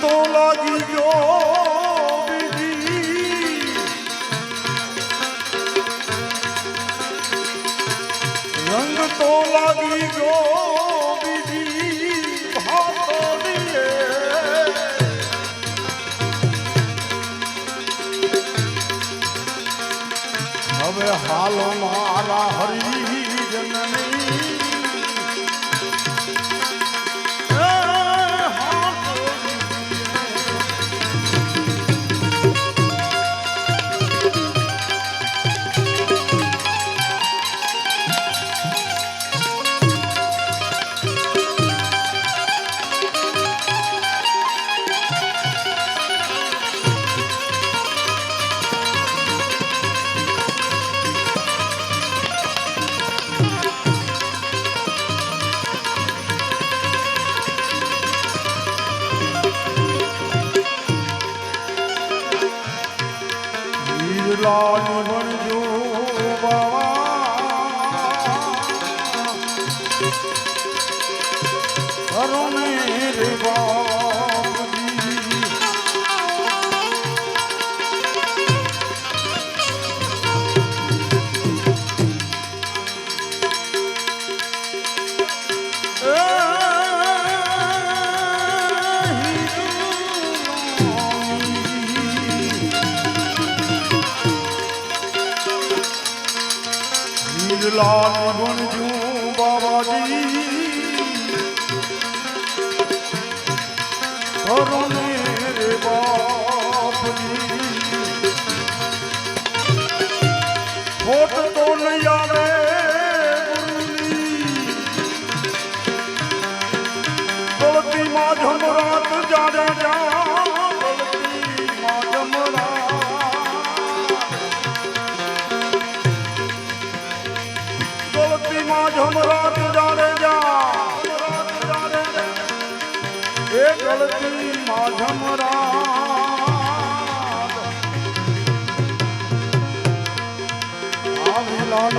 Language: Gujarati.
તો લાગી ગયો બીજી રંગ તો લાગી ગયો બીજી હવે હાલો મારા હરિજનની લાલ બનજુ બાબાજી કરુણે રે બાપજી ખોટ તો નહીં આવે ગુરુની માં જમરાત જાડે એ ગળતી માં જમરાત આવી લાલ